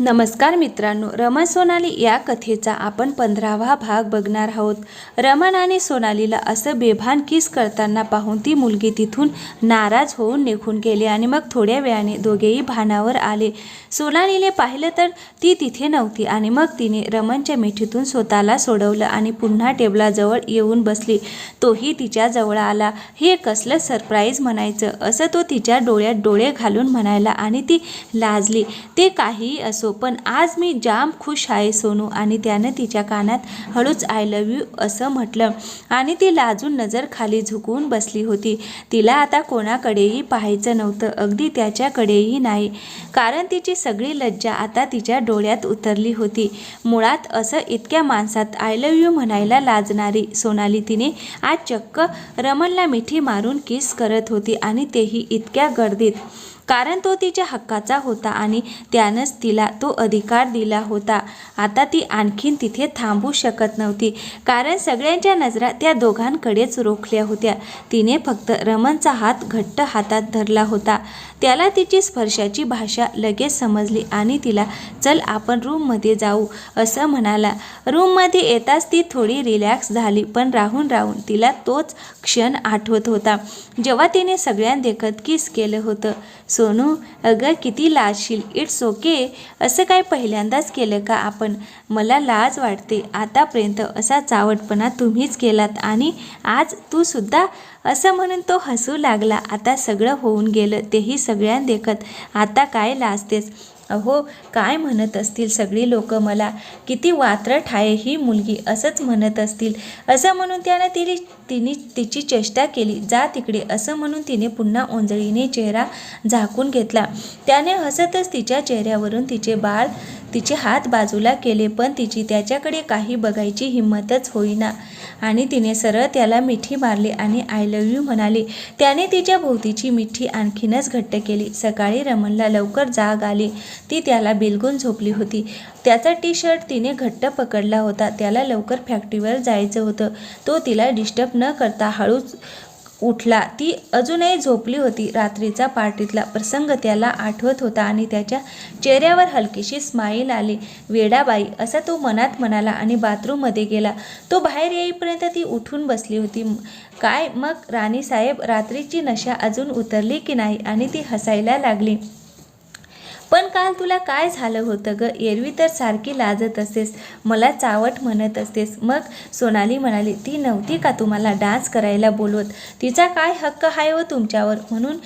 नमस्कार मित्रांनो रमण सोनाली या कथेचा आपण पंधरावा भाग बघणार आहोत. रमण आणि सोनालीला असं बेभान किस करताना पाहून ती मुलगी तिथून नाराज होऊन निघून गेली आणि मग थोड्या वेळाने दोघेही भानावर आले. सोनालीने पाहिलं तर ती तिथे नव्हती आणि मग तिने रमणच्या मिठीतून स्वतःला सोडवलं आणि पुन्हा टेबलाजवळ येऊन बसली. तोही तिच्याजवळ आला. हे कसलं सरप्राईज म्हणायचं? असं तो तिच्या डोळ्यात डोळे घालून म्हणायला आणि ती लाजली. ते काहीही असो पण आज मी जाम खुश आहे सोनू आणि त्यानं तिच्या कानात हळूच आय लव्ह यू असं म्हटलं. आणि ती लाजून नजर खाली झुकवून बसली होती. तिला आता कोणाकडेही पाहायचं नव्हतं अगदी त्याच्याकडेही नाही. कारण तिची सगळी लज्जा आता तिच्या डोळ्यात उतरली होती. मुळात असं इतक्या माणसात आय लव्ह यू म्हणायला लाजणारी सोनाली तिने आज चक्क रमणला मिठी मारून किस करत होती आणि तेही इतक्या गर्दीत. कारण तो तिच्या हक्काचा होता आणि त्यानंच तिला तो अधिकार दिला होता. आता ती आणखीन तिथे थांबू शकत नव्हती. कारण सगळ्यांच्या नजरा त्या दोघांकडेच रोखल्या होत्या. तिने फक्त रमणचा हात घट्ट हातात धरला होता. त्याला तिची स्पर्शाची भाषा लगेच समजली आणि तिला चल आपण रूममध्ये जाऊ असं म्हणाला. रूममध्ये येताच ती थोडी रिलॅक्स झाली पण राहून राहून तिला तोच क्षण आठवत होता. जेव्हा तिने सगळ्यांदेखत किस केलं होतं सोनू अगं किती लाजशील इट्स ओके असं काय पहिल्यांदाच केलं का आपण? मला लाज वाटते. आतापर्यंत असा चावटपणा तुम्हीच केलात आणि आज तू सुद्धा असं म्हणून तो हसू लागला. आता सगळं होऊन गेलं तेही सगळ्यां देखत आता काय लाजतेस? अहो काय म्हणत असतील सगळी लोक मला? किती वात्रट आहे ही मुलगी असंच म्हणत असतील. असं म्हणून त्यानं तिने तिने तिची चेष्टा केली. जा तिकडे असं म्हणून तिने पुन्हा ओंजळीने चेहरा झाकून घेतला. त्याने हसतच तिच्या चेहऱ्यावरून तिचे बाळ तिचे हात बाजूला केले पण तिची त्याच्याकडे काही बघायची हिंमतच होईना. आणि तिने सरळ त्याला मिठी मारली आणि आय लव्ह यू म्हणाली. त्याने तिच्या भोवतीची मिठी आणखीनच घट्ट केली. सकाळी रमणला लवकर जाग आली. ती त्याला बिलगून झोपली होती. त्याचा टी शर्ट तिने घट्ट पकडला होता. त्याला लवकर फॅक्टरीवर जायचं होतं. तो तिला डिस्टर्ब न करता हळूच उठला. ती अजूनही झोपली होती. रात्रीचा पार्टीतला प्रसंग त्याला आठवत होता आणि त्याच्या चेहऱ्यावर हलकीशी स्माईल आली. वेडाबाई असा तो मनात म्हणाला आणि बाथरूममध्ये गेला. तो बाहेर येईपर्यंत ती उठून बसली होती. काय मग राणीसाहेब रात्रीची नशा अजून उतरली की नाही? आणि ती हसायला लागली. पण काल तुला काय झालं होतं ग? एरवी तर सारखी लाजत असतेस मला चावट म्हणत असतेस मग सोनाली म्हणाली ती नव्हती का तुम्हाला डान्स करायला बोलवत? तिचा काय हक्क आहे व तुमच्यावर? म्हणून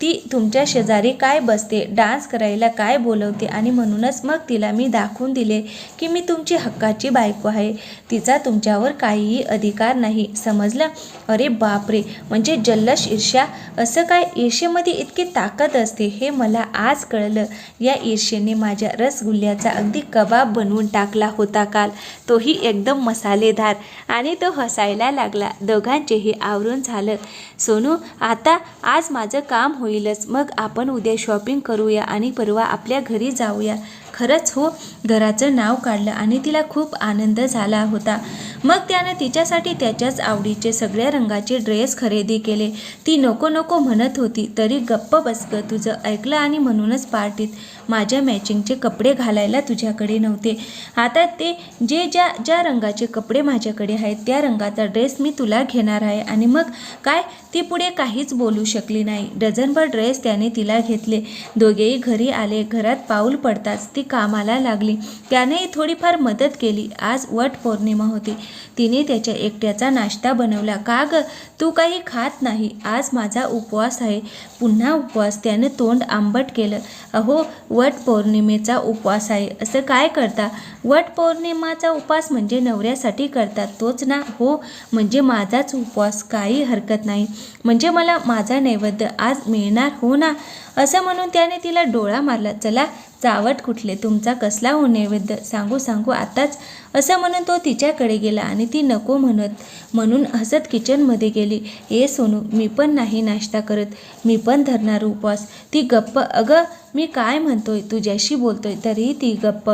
ती तुमच्या शेजारी काय बसते? डान्स करायला काय बोलवते? आणि म्हणूनच मग तिला मी दाखवून दिले की मी तुमची हक्काची बायको आहे. तिचा तुमच्यावर काहीही अधिकार नाही. समजलं? अरे बापरे! म्हणजे जल्लश ईर्ष्या? असं काय ईर्षेमध्ये इतकी ताकद असते? हे मला आज कळलं. या ईर्ष्येने माझ्या रसगुल्ल्याचा अगदी कबाब बनवून टाकला होता काल. तोही एकदम मसालेदार आणि तो हसायला लागला. दोघांचेही आवरून झालं. सोनू आता आज माझं काम होईलच. मग आपण उद्या शॉपिंग करूया आणि परवा आपल्या घरी जाऊया. खरंच हो घराचं नाव काढलं आणि तिला खूप आनंद झाला होता. मग त्यानं तिच्यासाठी त्याच्याच आवडीचे सगळ्या रंगाचे ड्रेस खरेदी केले. ती नको नको म्हणत होती तरी गप्प बस तुझं ऐकलं आणि म्हणूनच पार्टीत माझ्या मॅचिंगचे कपडे घालायला तुझ्याकडे नव्हते. आता ते जे ज्या ज्या रंगाचे कपडे माझ्याकडे आहेत त्या रंगाचा ड्रेस मी तुला घेणार आहे. आणि मग काय? ती पुढे काहीच बोलू शकली नाही. डझनभर ड्रेस त्याने तिला घेतले. दोघेही घरी आले. घरात पाऊल पडताच ती कामाला लागली. त्यानेही थोडीफार मदत केली. आज वट पौर्णिमा होती. तिने त्याच्या एकट्याचा नाश्ता बनवला. का ग? तू काही खात नाही. आज माझा उपवास आहे. पुन्हा उपवास. त्यानं तोंड आंबट केलं. अहो वट पौर्णिमेचा उपवास आहे. असं काय करता? वट पौर्णिमाचा उपवास म्हणजे नवऱ्यासाठी करतात तोच ना? हो म्हणजे माझाच उपवास. काही हरकत नाही. म्हणजे मला माझा नैवेद्य आज मिळणार? हो ना? असं म्हणून त्याने तिला डोळा मारला. चला चावट कुठले? तुमचा कसला हो नैवेद्य? सांगू सांगू आताच. असं म्हणून तो तिच्याकडे गेला आणि ती नको म्हणत म्हणून हसत किचनमध्ये गेली. ए सोनू मी पण नाही नाश्ता करत. मी पण धरणार उपवास. ती गप्प अगं मी काय म्हणतोय? तुझ्याशी बोलतोय तरीही ती गप्प.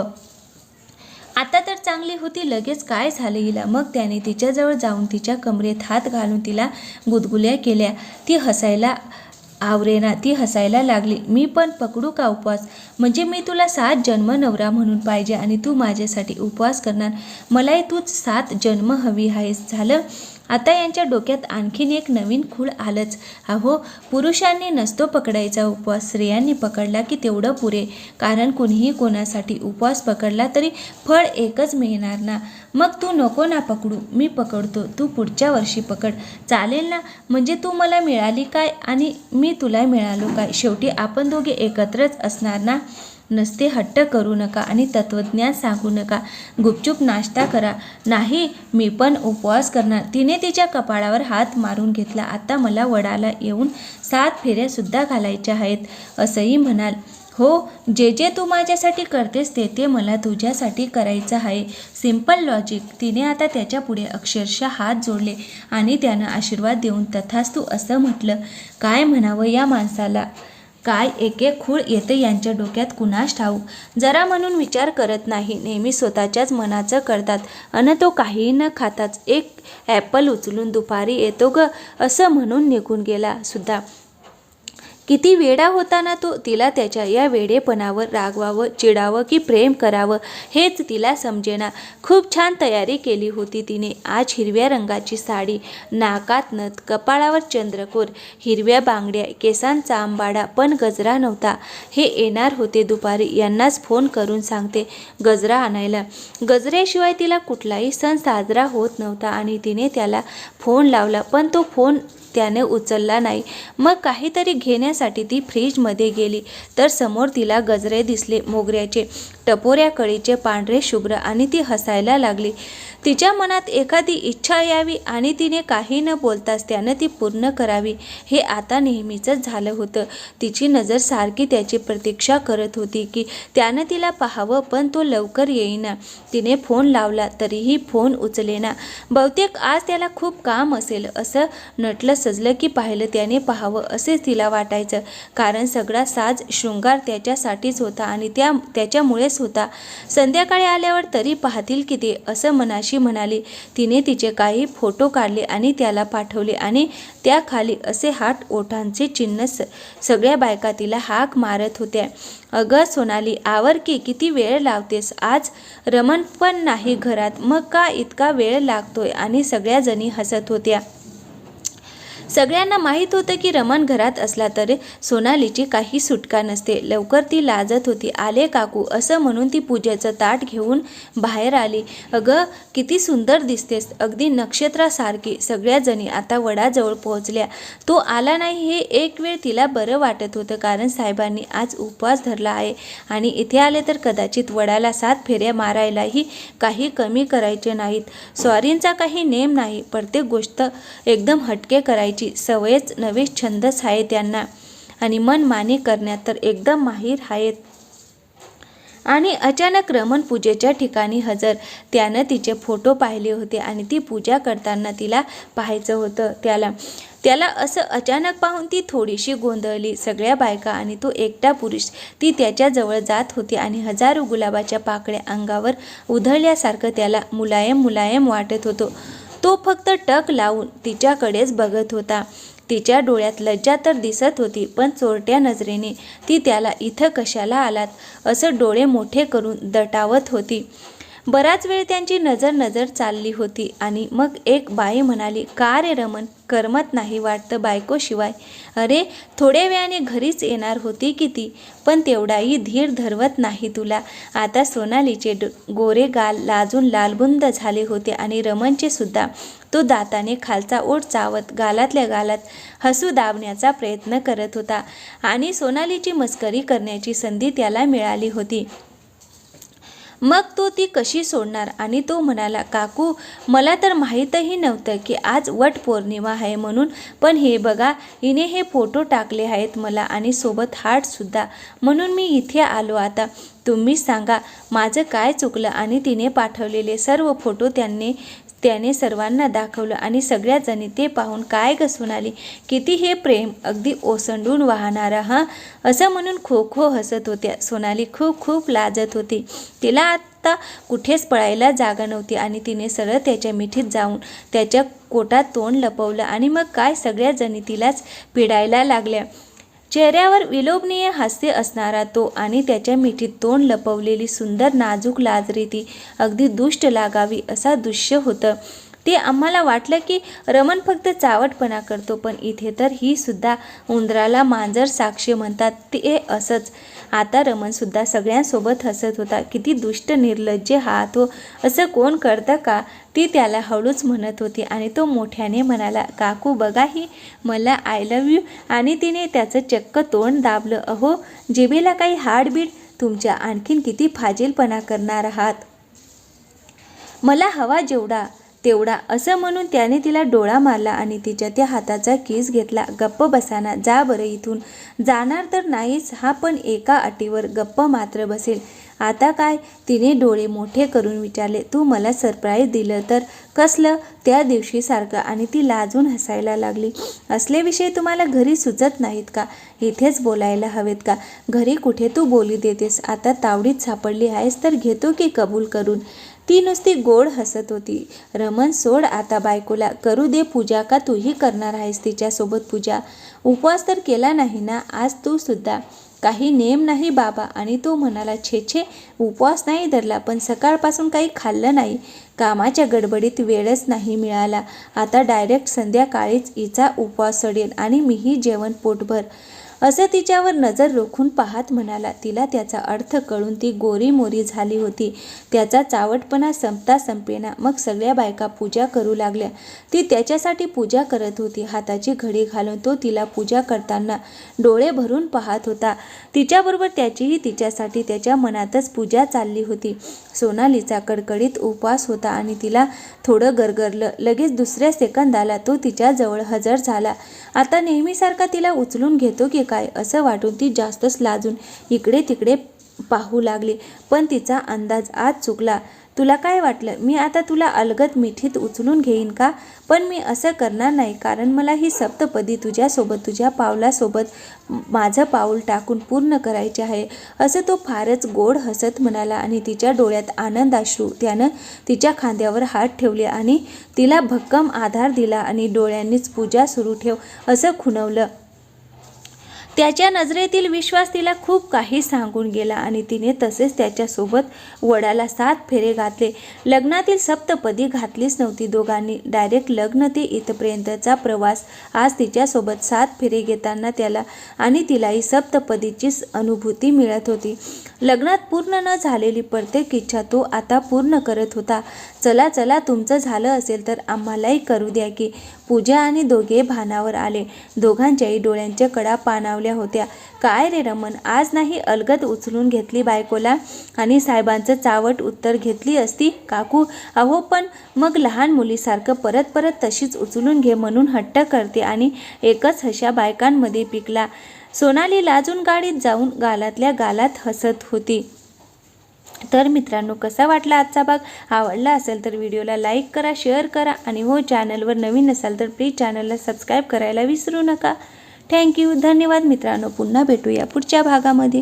आता तर चांगली होती लगेच काय झालं हिला? मग त्याने तिच्याजवळ जाऊन तिच्या कमरेत हात घालून तिला गुदगुल्या केल्या. ती हसायला आवरेना ती हसायला लागली. मी पण पकडू का उपवास? म्हणजे मी तुला सात जन्म नवरा म्हणून पाहिजे आणि तू माझ्यासाठी उपवास करणार. मलाही तूच सात जन्म हवी आहेस. झालं? आता यांच्या डोक्यात आणखीन एक नवीन खूळ आलंच. अहो पुरुषांनी नसतो पकडायचा उपवास स्त्रियांनी पकडला की तेवढं पुरे. कारण कुणीही कोणासाठी उपवास पकडला तरी फळ एकच मिळणार ना. मग तू नको ना पकडू मी पकडतो तू पुढच्या वर्षी पकड. चालेल ना? म्हणजे तू मला मिळाली काय आणि मी तुला मिळालो काय? शेवटी आपण दोघे एकत्रच असणार ना? नसते हट्ट करू नका आणि तत्त्वज्ञान सांगू नका. गुपचूप नाश्ता करा. नाही मी पण उपवास करणार. तिने तिच्या कपाळावर हात मारून घेतला. आता मला वडाला येऊन सात फेऱ्यासुद्धा घालायच्या आहेत असंही म्हणाल. हो जे जे तू माझ्यासाठी करतेस ते ते मला तुझ्यासाठी करायचं आहे. Simple logic. तिने आता त्याच्या पुढे अक्षरशः हात जोडले आणि त्यानं आशीर्वाद देऊन तथास्तू असं म्हटलं. काय म्हणावं या माणसाला? काय एक एक खूळ येते यांच्या डोक्यात कुणास ठाऊ जरा म्हणून विचार करत नाही. नेहमी स्वतःच्याच मनाचं करतात. अन तो काही न खाताच एक ॲपल उचलून दुपारी येतो ग असं म्हणून निघून गेला सुद्धा. किती वेडा होता ना तो तिला त्याच्या या वेडेपणावर रागवावं चिडावं की प्रेम करावं हेच तिला समजेना. खूप छान तयारी केली होती तिने. आज हिरव्या रंगाची साडी नाकात नथ कपाळावर चंद्रकोर हिरव्या बांगड्या केसांचा आंबाडा पण गजरा नव्हता. हे येणार होते दुपारी. यांनाच फोन करून सांगते गजरा आणायला. गजऱ्याशिवाय तिला कुठलाही सण साजरा होत नव्हता आणि तिने त्याला फोन लावला पण तो फोन त्याने उचलला नाही. मग काहीतरी घेण्यासाठी ती फ्रीजमध्ये गेली. तर समोर तिला गजरे दिसले मोगऱ्याचे. टपोऱ्या कळीचे पांढरे शुभ्र आणि ती हसायला लागली. तिच्या मनात एखादी इच्छा यावी आणि तिने काही न बोलताच त्यानं ती पूर्ण करावी. हे आता नेहमीचंच झालं होतं. तिची नजर सारखी त्याची प्रतीक्षा करत होती की त्यानं तिला पाहावं पण तो लवकर येईना. तिने फोन लावला तरीही फोन उचलेना. बहुतेक आज त्याला खूप काम असेल असं नटलं सजलं की पाहिलं त्याने पाहावं असेच तिला वाटायचं. कारण सगळा साज शृंगार त्याच्यासाठीच होता आणि त्या त्याच्यामुळेच होता. संध्याकाळी आल्यावर तरी पाहतील किती असं मनाशी म्हणाली. तिने तिचे काही फोटो काढले आणि त्याला पाठवले आणि त्याखाली असे हात ओठांचे चिन्ह स सगळ्या बायका तिला हाक मारत होत्या. अगं सोनाली आवर की किती वेळ लावतेस? आज रमण पण नाही घरात. मग का इतका वेळ लागतोय? आणि सगळ्या जणी हसत होत्या. सगळ्यांना माहीत होतं की रमण घरात असला तरी सोनालीची काही सुटका नसते. लवकर ती लाजत होती. आले काकू असं म्हणून ती पूजेचं ताट घेऊन बाहेर आली. अगं किती सुंदर दिसतेस. अगदी नक्षत्रासारखी. सगळ्याजणी आता वडाजवळ पोहोचल्या. तो आला नाही हे एक वेळ तिला बरं वाटत होतं कारण साहेबांनी आज उपवास धरला आहे आणि इथे आले तर कदाचित वडाला सात फेऱ्या मारायलाही काही कमी करायचे नाहीत. स्वारींचा काही नेम नाही प्रत्येक गोष्ट एकदम हटके करायची. सवयच नवे छंदच आहे त्यांना आणि मनमानी करण्यात तर एकदम माहीर आहेत. आणि अचानक रमण पूजेच्या ठिकाणी हजर. त्यानं तिचे फोटो पाहिले होते आणि ती पूजा करताना तिला पाहायचं होतं त्याला. त्याला असं अचानक पाहून ती थोडीशी गोंधळली. सगळ्या बायका आणि तो एकटा पुरुष ती त्याच्याजवळ जात होती आणि हजारो गुलाबाच्या पाकळ्या अंगावर उधळल्यासारखं त्याला मुलायम मुलायम वाटत होतं. तो फक्त टक लावून तिच्याकडेच बघत होता. तिच्या डोळ्यात लज्जा तर दिसत होती पण चोरट्या नजरेने ती त्याला इथं कशाला आलात? असं डोळे मोठे करून दटावत होती. बराच वेळ त्यांची नजर नजर चालली होती आणि मग एक बाई म्हणाली का रे रमन करमत नाही वाटतं बायकोशिवाय? अरे थोड्या वेळाने घरीच येणार होती की ती पण तेवढाही धीर धरवत नाही तुला. आता सोनालीचे ड गोरे गाल लाजून लालबुंद झाले होते आणि रमनचे सुद्धा. तो दाताने खालचा ओठ चावत गालातल्या गालात हसू दाबण्याचा प्रयत्न करत होता आणि सोनालीची मस्करी करण्याची संधी त्याला मिळाली होती. मग तो ती कशी सोडणार? आणि तो म्हणाला काकू मला तर माहीतही नव्हतं की आज वट पौर्णिमा आहे म्हणून पण हे बघा हिने हे फोटो टाकले आहेत मला आणि सोबत हार्टसुद्धा म्हणून मी इथे आलो आता. तुम्ही सांगा माझं काय चुकलं? आणि तिने पाठवलेले सर्व फोटो त्यांनी त्याने सर्वांना दाखवलं आणि सगळ्या जणी ते पाहून काय घसून आली? किती हे प्रेम अगदी ओसंडून वाहणारा हा? असं म्हणून खो खो हसत होत्या. सोनाली खूप खूप लाजत होती. तिला आत्ता आता कुठेच पळायला जागा नव्हती आणि तिने सरळ त्याच्या मिठीत जाऊन त्याच्या कोटात तोंड लपवलं आणि मग काय? सगळ्या जणी तिलाच पिडायला लागल्या. चेहऱ्यावर विलोभनीय हास्य असणारा तो आणि त्याच्या मिठीत तोंड लपवलेली सुंदर नाजूक लाजरी ती अगदी दुष्ट लागावी असा दृश्य होतं. ते आम्हाला वाटलं की रमण फक्त चावटपणा करतो पण इथे तर ही सुद्धा उंदराला मांजर साक्षी म्हणतात ते असंच. आता रमणसुद्धा सगळ्यांसोबत हसत होता. किती दुष्ट निर्लज्ज हा तो. असं कोण करतं का? ती त्याला हळूच म्हणत होती आणि तो मोठ्याने म्हणाला काकू बघा ही मला आय लव्ह यू आणि तिने त्याचं चक्क तोंड दाबलं अहो जिबेला काही हार्टबीट तुमच्या आणखीन किती फाजीलपणा करणार आहात? मला हवा जेवढा तेवढा असं म्हणून त्याने तिला डोळा मारला आणि तिच्या त्या हाताचा किस घेतला. गप्प बसाना जा बरं इथून. जाणार तर नाहीच हा पण एका अटीवर गप्प मात्र बसेल. आता काय? तिने डोळे मोठे करून विचारले तू मला सरप्राईज दिलं तर कसलं? त्या दिवशीसारखं आणि ती लाजून हसायला लागली असले विषय तुम्हाला घरी सुचत नाहीत का? इथेच बोलायला हवेत का? घरी कुठे तू बोली देतेस? आता तावडीत सापडली आहेस तर घेतो की कबूल करून? ती नुसती गोड हसत होती रमन सोड आता बायकोला. करू दे पूजा का तूही करणार आहेस तिच्यासोबत पूजा? उपवास तर केला नाही ना? आज तू सुद्धा काही नेम नाही बाबा. आणि तो म्हणाला छे छे उपवास नाही धरला पण सकाळपासून काही खाल्लं नाही. कामाच्या गडबडीत वेळच नाही मिळाला. आता डायरेक्ट संध्याकाळीच हिचा उपवास सडेल आणि मीही जेवण पोटभर असं तिच्यावर नजर रोखून पाहत म्हणाला तिला त्याचा अर्थ कळून ती गोरी मोरी झाली होती. त्याचा चावटपणा संपता संपेना. मग सगळ्या बायका पूजा करू लागल्या. ती त्याच्यासाठी पूजा करत होती. हाताची घडी घालून तो तिला पूजा करताना डोळे भरून पाहत होता. तिच्याबरोबर त्याचीही तिच्यासाठी त्याच्या मनातच पूजा चालली होती. सोनालीचा कडकडीत उपवास होता आणि तिला थोडं गरगरलं. लगेच दुसऱ्या सेकंदाला तो तिच्याजवळ हजर झाला. आता नेहमीसारखा तिला उचलून घेतो की काय? असं वाटून ती जास्तच लाजून इकडे तिकडे पाहू लागली. पण तिचा अंदाज आज चुकला. तुला काय वाटलं? मी आता तुला अलगत मिठीत उचलून घेईन का? पण मी असं करणार नाही कारण मला ही सप्तपदी तुझ्यासोबत तुझ्या पावलासोबत माझं पाऊल टाकून पूर्ण करायचे आहे. असं तो फारच गोड हसत म्हणाला आणि तिच्या डोळ्यात आनंदाश्रू त्यानं तिच्या खांद्यावर हात ठेवले आणि तिला भक्कम आधार दिला आणि डोळ्यांनीच पूजा सुरू ठेव असं खुणवलं. त्याच्या नजरेतील विश्वास तिला खूप काही सांगून गेला आणि तिने तसेच त्याच्यासोबत वडाला सात फेरे घातले. लग्नातील सप्तपदी घातलीच नव्हती दोघांनी. डायरेक्ट लग्न ते इथपर्यंतचा प्रवास. आज तिच्यासोबत सात फेरे घेताना त्याला आणि तिलाही सप्तपदीचीच अनुभूती मिळत होती. लग्नात पूर्ण न झालेली प्रत्येक इच्छा तो आता पूर्ण करत होता. चला चला तुमचं झालं असेल तर आम्हालाही करू द्या की. पूजा आणि दोघे भानावर आले. दोघांच्याही डोळ्यांच्या कडा पाणावल्या होत्या. काय रे रमन आज नाही अलगद उचलून घेतली बायकोला? आणि साहेबांचं चावट उत्तर घेतली असती? काकू अहो पण मग लहान मुलीसारखं परत परत तशीच उचलून घे म्हणून हट्ट करते आणि एकच हशा बायकांमध्ये पिकला. सोनाली लाजून गाडीत जाऊन गालातल्या गालात हसत होती. तर मित्रांनो कसा वाटला आजचा भाग? आवडला असेल तर व्हिडिओला लाईक करा शेअर करा आणि हो चॅनलवर नवीन असाल तर प्लीज चॅनलला सबस्क्राईब करायला विसरू नका. थँक्यू धन्यवाद मित्रांनो. पुन्हा भेटूया पुढच्या भागामध्ये.